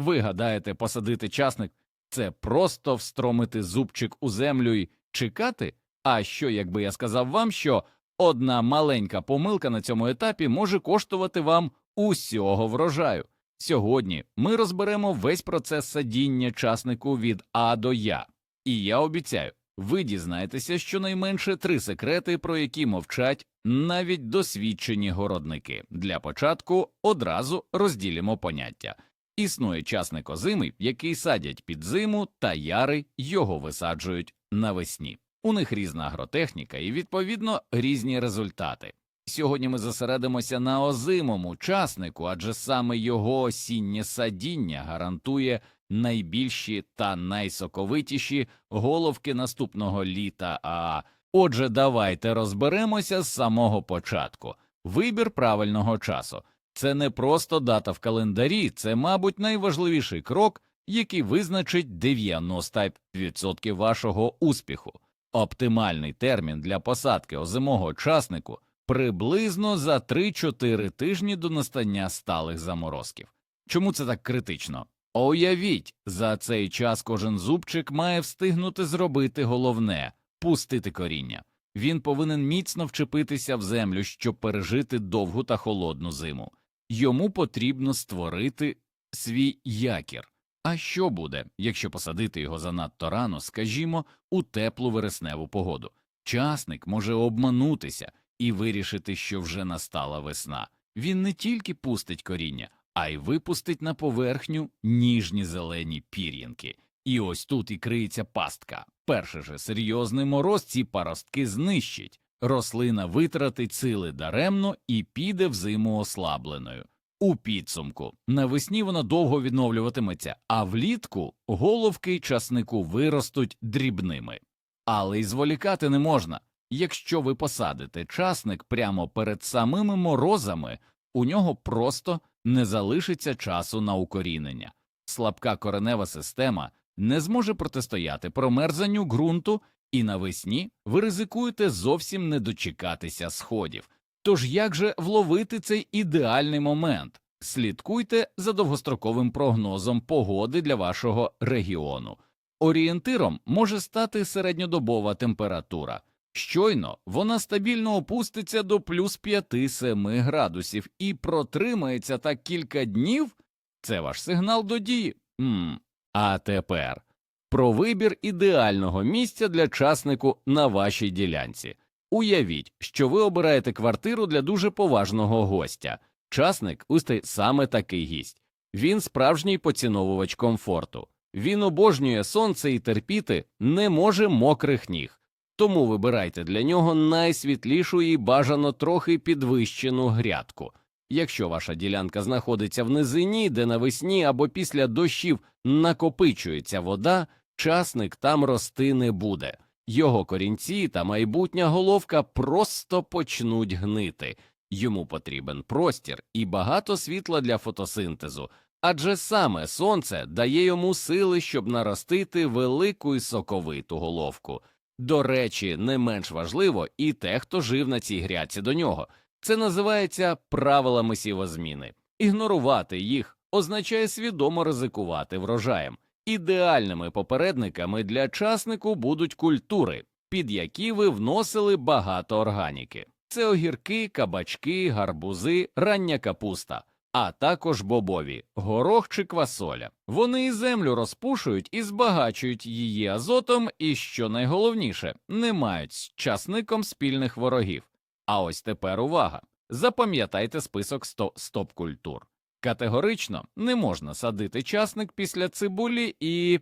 Ви гадаєте, посадити часник це просто встромити зубчик у землю і чекати? А що, якби я сказав вам, що одна маленька помилка на цьому етапі може коштувати вам усього врожаю? Сьогодні ми розберемо весь процес садіння часнику від А до Я. І я обіцяю, ви дізнаєтеся щонайменше три секрети, про які мовчать навіть досвідчені городники. Для початку одразу розділимо поняття. Існує часник озимий, який садять під зиму, та яри його висаджують навесні. У них різна агротехніка і, відповідно, різні результати. Сьогодні ми зосередимося на озимому часнику, адже саме його осіннє садіння гарантує найбільші та найсоковитіші головки наступного літа. А отже, давайте розберемося з самого початку. Вибір правильного часу це не просто дата в календарі, це, мабуть, найважливіший крок, який визначить 90% вашого успіху. Оптимальний термін для посадки озимого часнику приблизно за 3-4 тижні до настання сталих заморозків. Чому це так критично? Уявіть, за цей час кожен зубчик має встигнути зробити головне пустити коріння. Він повинен міцно вчепитися в землю, щоб пережити довгу та холодну зиму. Йому потрібно створити свій якір. А що буде, якщо посадити його занадто рано, скажімо, у теплу вересневу погоду? Часник може обманутися і вирішити, що вже настала весна. Він не тільки пустить коріння, а й випустить на поверхню ніжні зелені пір'їнки. І ось тут і криється пастка. Перший же серйозний мороз ці паростки знищить. Рослина витратить сили даремно і піде в зиму ослабленою. У підсумку навесні вона довго відновлюватиметься, а влітку головки часнику виростуть дрібними. Але й зволікати не можна. Якщо ви посадите часник прямо перед самими морозами, у нього просто не залишиться часу на укорінення. Слабка коренева система не зможе протистояти промерзанню ґрунту, і навесні ви ризикуєте зовсім не дочекатися сходів. Тож як же вловити цей ідеальний момент? Слідкуйте за довгостроковим прогнозом погоди для вашого регіону. Орієнтиром може стати середньодобова температура. Щойно вона стабільно опуститься до плюс 5-7 градусів і протримається так кілька днів. Це ваш сигнал до дії. М. А тепер про вибір ідеального місця для часнику на вашій ділянці. Уявіть, що ви обираєте квартиру для дуже поважного гостя. Часник устей саме такий гість. Він справжній поціновувач комфорту. Він обожнює сонце і терпіти не може мокрих ніг. Тому вибирайте для нього найсвітлішу і бажано трохи підвищену грядку. Якщо ваша ділянка знаходиться в низині, де навесні або після дощів накопичується вода, часник там рости не буде. Його корінці та майбутня головка просто почнуть гнити. Йому потрібен простір і багато світла для фотосинтезу, адже саме сонце дає йому сили, щоб наростити велику і соковиту головку. До речі, не менш важливо і те, хто жив на цій грядці до нього. Це називається правилами сівозміни. Ігнорувати їх означає свідомо ризикувати врожаєм. Ідеальними попередниками для часнику будуть культури, під які ви вносили багато органіки. Це огірки, кабачки, гарбузи, рання капуста, а також бобові, горох чи квасоля. Вони і землю розпушують і збагачують її азотом, і, що найголовніше, не мають з часником спільних ворогів. А ось тепер увага. Запам'ятайте список сто- стоп-культур. Категорично не можна садити часник після цибулі і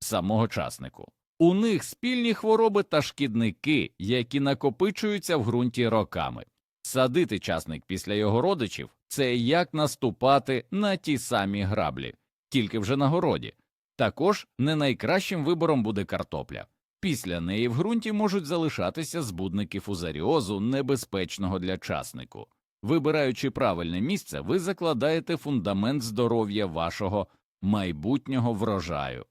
самого часнику. У них спільні хвороби та шкідники, які накопичуються в ґрунті роками. Садити часник після його родичів це як наступати на ті самі граблі, тільки вже на городі. Також не найкращим вибором буде картопля. Після неї в ґрунті можуть залишатися збудники фузаріозу, небезпечного для часнику. Вибираючи правильне місце, ви закладаєте фундамент здоров'я вашого майбутнього врожаю.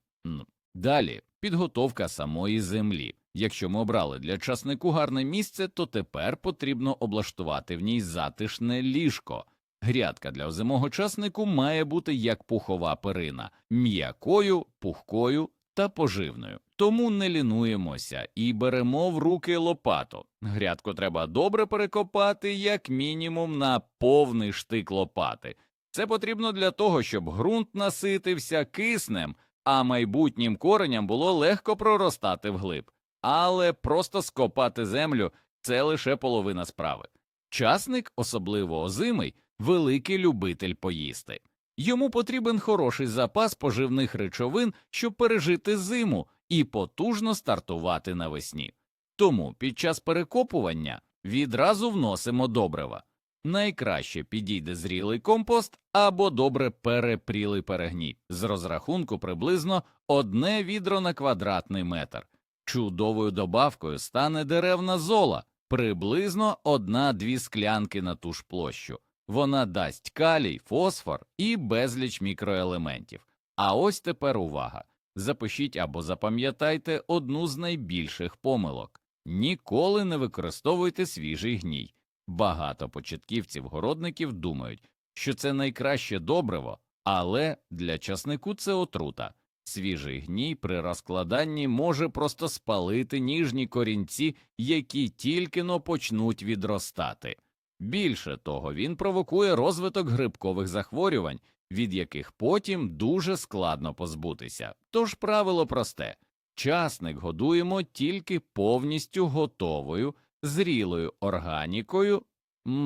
Далі підготовка самої землі. Якщо ми обрали для часнику гарне місце, то тепер потрібно облаштувати в ній затишне ліжко. Грядка для озимого часнику має бути як пухова перина, м'якою, пухкою та поживною. Тому не лінуємося і беремо в руки лопату. Грядку треба добре перекопати, як мінімум на повний штик лопати. Це потрібно для того, щоб ґрунт наситився киснем, а майбутнім кореням було легко проростати вглиб. Але просто скопати землю це лише половина справи. Часник, особливо озимий, великий любитель поїсти. Йому потрібен хороший запас поживних речовин, щоб пережити зиму і потужно стартувати навесні. Тому під час перекопування відразу вносимо добрива. Найкраще підійде зрілий компост або добре перепрілий перегній з розрахунку приблизно одне відро на квадратний метр. Чудовою добавкою стане деревна зола, приблизно одна-дві склянки на ту ж площу. Вона дасть калій, фосфор і безліч мікроелементів. А ось тепер увага. Запишіть або запам'ятайте одну з найбільших помилок ніколи не використовуйте свіжий гній. Багато початківців-городників думають, що це найкраще добриво, але для часнику це отрута. Свіжий гній при розкладанні може просто спалити ніжні корінці, які тільки но почнуть відростати. Більше того, він провокує розвиток грибкових захворювань, від яких потім дуже складно позбутися. Тож правило просте часник годуємо тільки повністю готовою, зрілою органікою.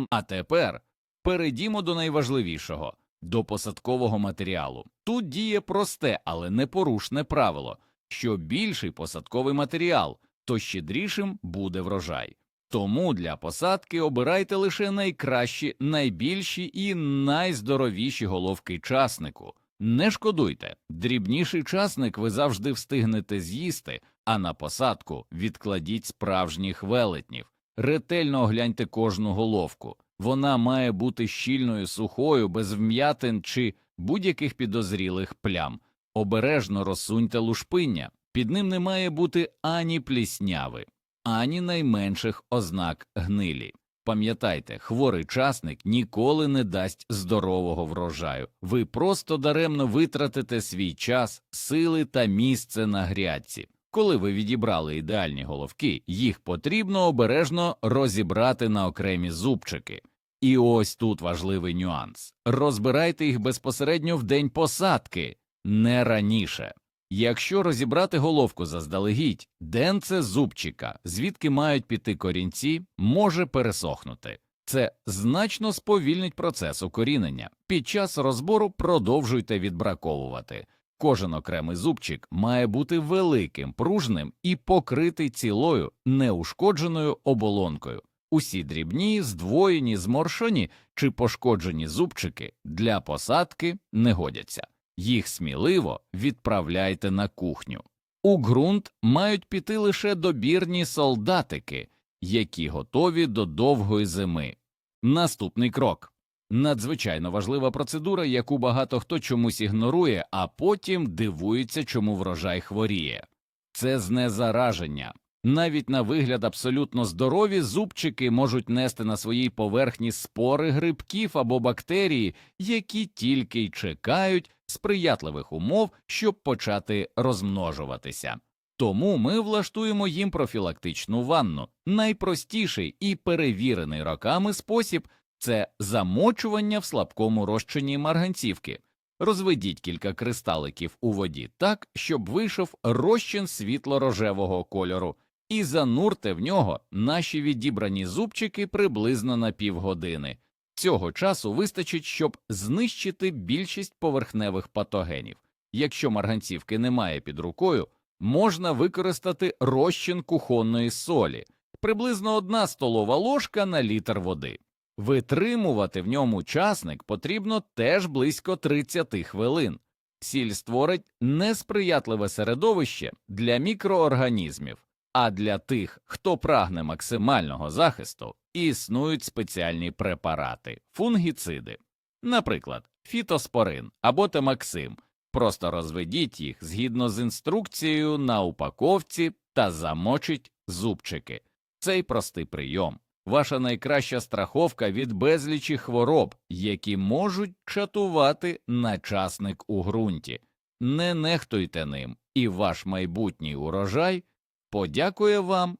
А тепер перейдімо до найважливішого до посадкового матеріалу. Тут діє просте, але непорушне правило що більший посадковий матеріал, то щедрішим буде врожай. Тому для посадки обирайте лише найкращі, найбільші і найздоровіші головки часнику. Не шкодуйте, дрібніший часник ви завжди встигнете з'їсти, а на посадку відкладіть справжніх велетнів. Ретельно огляньте кожну головку. Вона має бути щільною, сухою, без вм'ятин чи будь-яких підозрілих плям. Обережно розсуньте лушпиння, під ним не має бути ані плісняви, ані найменших ознак гнилі. Пам'ятайте, хворий часник ніколи не дасть здорового врожаю. Ви просто даремно витратите свій час, сили та місце на грядці. Коли ви відібрали ідеальні головки, їх потрібно обережно розібрати на окремі зубчики. І ось тут важливий нюанс розбирайте їх безпосередньо в день посадки, не раніше. Якщо розібрати головку заздалегідь, денце зубчика, звідки мають піти корінці, може пересохнути. Це значно сповільнить процес укорінення. Під час розбору продовжуйте відбраковувати. Кожен окремий зубчик має бути великим, пружним і покритий цілою неушкодженою оболонкою. Усі дрібні, здвоєні, зморшені чи пошкоджені зубчики для посадки не годяться. Їх сміливо відправляйте на кухню. У ґрунт мають піти лише добірні солдатики, які готові до довгої зими. Наступний крок надзвичайно важлива процедура, яку багато хто чомусь ігнорує, а потім дивується, чому врожай хворіє. Це знезараження. Навіть на вигляд абсолютно здорові зубчики можуть нести на своїй поверхні спори грибків або бактерії, які тільки й чекають сприятливих умов, щоб почати розмножуватися. Тому ми влаштуємо їм профілактичну ванну. Найпростіший і перевірений роками спосіб це замочування в слабкому розчині марганцівки. Розведіть кілька кристаликів у воді так, щоб вийшов розчин світло-рожевого кольору, і занурте в нього наші відібрані зубчики приблизно на півгодини. Цього часу вистачить, щоб знищити більшість поверхневих патогенів. Якщо марганцівки немає під рукою, можна використати розчин кухонної солі, приблизно одна столова ложка на літр води. Витримувати в ньому часник потрібно теж близько 30 хвилин. Сіль створить несприятливе середовище для мікроорганізмів, а для тих, хто прагне максимального захисту, існують спеціальні препарати, фунгіциди, наприклад, фітоспорин або темаксим. Просто розведіть їх згідно з інструкцією на упаковці та замочіть зубчики. Цей простий прийом ваша найкраща страховка від безлічі хвороб, які можуть чатувати на часник у ґрунті. Не нехтуйте ним, і ваш майбутній урожай подякує вам.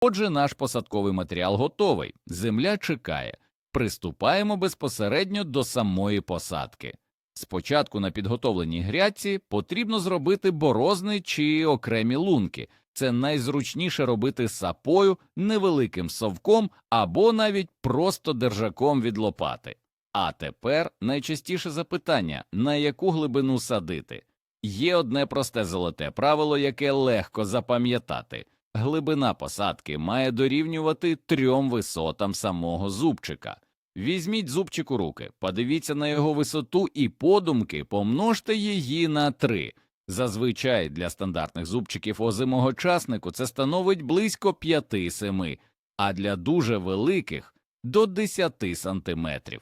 Отже, наш посадковий матеріал готовий, земля чекає. Приступаємо безпосередньо до самої посадки. Спочатку на підготовленій грядці потрібно зробити борозни чи окремі лунки. Це найзручніше робити сапою, невеликим совком або навіть просто держаком від лопати. А тепер найчастіше запитання, на яку глибину садити. Є одне просте золоте правило, яке легко запам'ятати. Глибина посадки має дорівнювати трьом висотам самого зубчика. Візьміть зубчик у руки, подивіться на його висоту і подумки помножте її на три. Зазвичай для стандартних зубчиків озимого часнику це становить близько 5-7, а для дуже великих до 10 сантиметрів.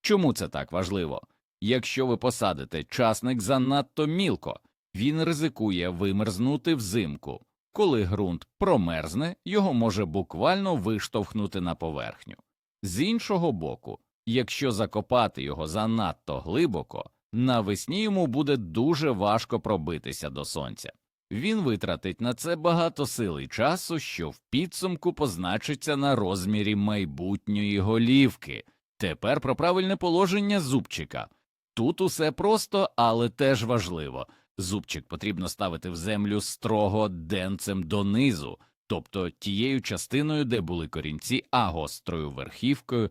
Чому це так важливо? Якщо ви посадите часник занадто мілко, він ризикує вимерзнути взимку. Коли ґрунт промерзне, його може буквально виштовхнути на поверхню. З іншого боку, якщо закопати його занадто глибоко, навесні йому буде дуже важко пробитися до сонця. Він витратить на це багато сил і часу, що в підсумку позначиться на розмірі майбутньої голівки. Тепер про правильне положення зубчика. Тут усе просто, але теж важливо. Зубчик потрібно ставити в землю строго денцем донизу, тобто тією частиною, де були корінці, а гострою верхівкою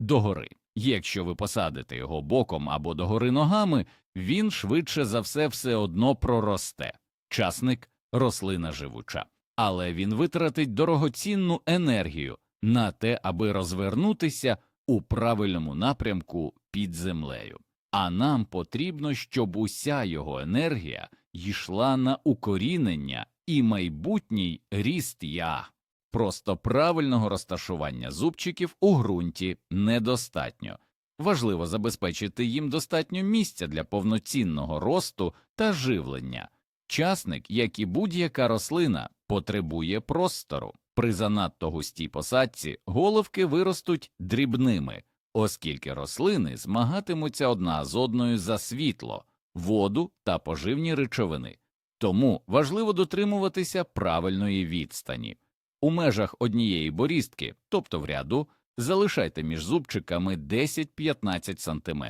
догори. Якщо ви посадите його боком або догори ногами, він швидше за все все одно проросте. Часник рослина живуча, але він витратить дорогоцінну енергію на те, аби розвернутися у правильному напрямку під землею. А нам потрібно, щоб уся його енергія йшла на укорінення і майбутній ріст я. Просто правильного розташування зубчиків у ґрунті недостатньо. Важливо забезпечити їм достатньо місця для повноцінного росту та живлення. Часник, як і будь-яка рослина, потребує простору. При занадто густій посадці головки виростуть дрібними, оскільки рослини змагатимуться одна з одною за світло, воду та поживні речовини. Тому важливо дотримуватися правильної відстані. У межах однієї борістки, тобто в ряду, залишайте між зубчиками 10-15 см.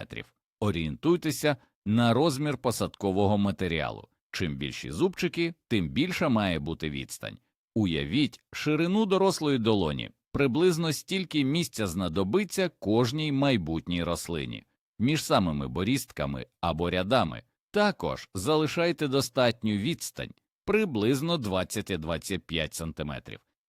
Орієнтуйтеся на розмір посадкового матеріалу. Чим більші зубчики, тим більша має бути відстань. Уявіть ширину дорослої долоні, приблизно стільки місця знадобиться кожній майбутній рослині. Між самими борістками або рядами також залишайте достатню відстань приблизно 20-25 см.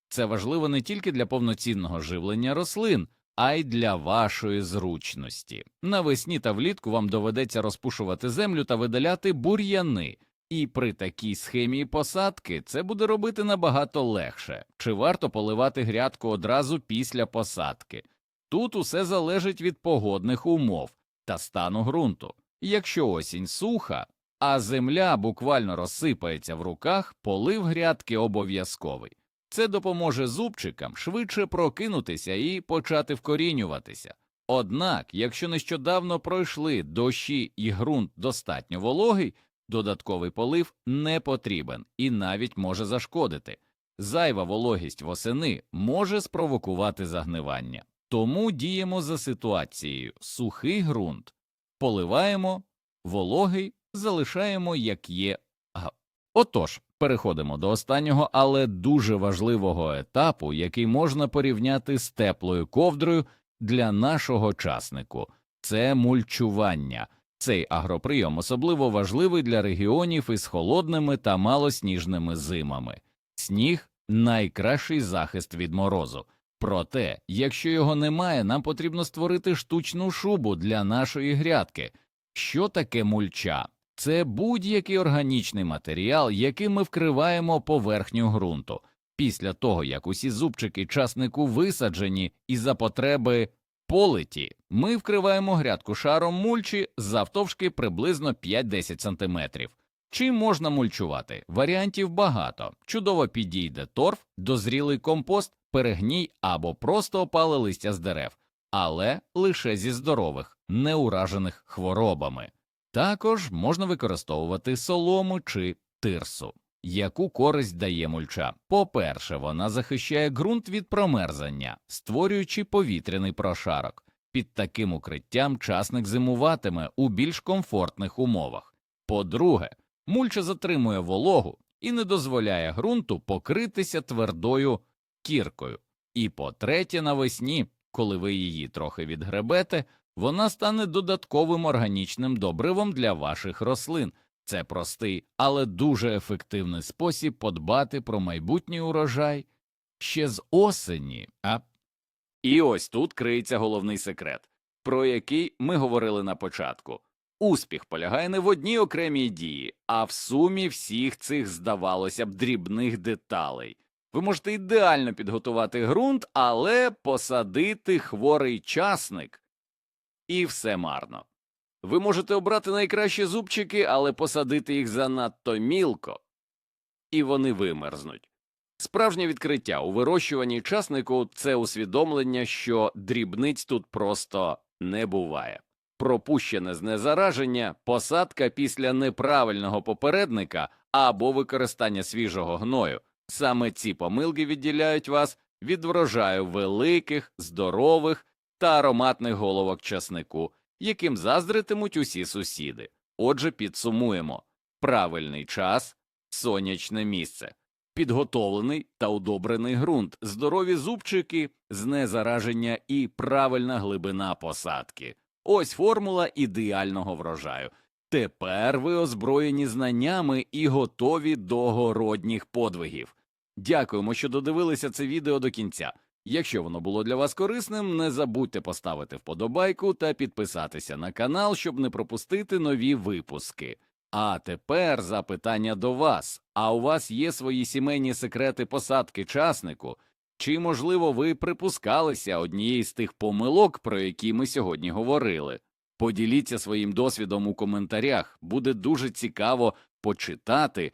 Це важливо не тільки для повноцінного живлення рослин, а й для вашої зручності. Навесні та влітку вам доведеться розпушувати землю та видаляти бур'яни, і при такій схемі посадки це буде робити набагато легше. Чи варто поливати грядку одразу після посадки? Тут усе залежить від погодних умов та стану ґрунту. Якщо осінь суха, а земля буквально розсипається в руках, полив грядки обов'язковий. Це допоможе зубчикам швидше прокинутися і почати вкорінюватися. Однак, якщо нещодавно пройшли дощі і ґрунт достатньо вологий, додатковий полив не потрібен і навіть може зашкодити. Зайва вологість восени може спровокувати загнивання. Тому діємо за ситуацією сухий ґрунт, поливаємо, вологий залишаємо як є. Отож, переходимо до останнього, але дуже важливого етапу, який можна порівняти з теплою ковдрою для нашого часнику це мульчування. Цей агроприйом особливо важливий для регіонів із холодними та малосніжними зимами. Сніг найкращий захист від морозу. Проте, якщо його немає, нам потрібно створити штучну шубу для нашої грядки. Що таке мульча? Це будь-який органічний матеріал, яким ми вкриваємо поверхню ґрунту. Після того, як усі зубчики часнику висаджені і за потреби политі, ми вкриваємо грядку шаром мульчі завтовшки приблизно 5-10 см. Чим можна мульчувати? Варіантів багато. Чудово підійде торф, дозрілий компост, перегній або просто опале листя з дерев, але лише зі здорових, не уражених хворобами. Також можна використовувати солому чи тирсу. Яку користь дає мульча? По-перше, вона захищає ґрунт від промерзання, створюючи повітряний прошарок. Під таким укриттям часник зимуватиме у більш комфортних умовах. По-друге, мульча затримує вологу і не дозволяє ґрунту покритися твердою кіркою. І по-третє, навесні, коли ви її трохи відгребете, вона стане додатковим органічним добривом для ваших рослин. Це простий, але дуже ефективний спосіб подбати про майбутній урожай ще з осені. А і ось тут криється головний секрет, про який ми говорили на початку. Успіх полягає не в одній окремій дії, а в сумі всіх цих, здавалося б, дрібних деталей. Ви можете ідеально підготувати ґрунт, але посадити хворий часник, і все марно. Ви можете обрати найкращі зубчики, але посадити їх занадто мілко, і вони вимерзнуть. Справжнє відкриття у вирощуванні часнику це усвідомлення, що дрібниць тут просто не буває. Пропущене знезараження, посадка після неправильного попередника або використання свіжого гною. Саме ці помилки відділяють вас від врожаю великих, здорових та ароматних головок часнику, яким заздритимуть усі сусіди. Отже, підсумуємо правильний час, сонячне місце, підготовлений та удобрений ґрунт, здорові зубчики, знезараження і правильна глибина посадки. Ось формула ідеального врожаю. Тепер ви озброєні знаннями і готові до городніх подвигів. Дякуємо, що додивилися це відео до кінця. Якщо воно було для вас корисним, не забудьте поставити вподобайку та підписатися на канал, щоб не пропустити нові випуски. А тепер запитання до вас. А у вас є свої сімейні секрети посадки часнику? Чи, можливо, ви припускалися однієї з тих помилок, про які ми сьогодні говорили? Поділіться своїм досвідом у коментарях, буде дуже цікаво почитати.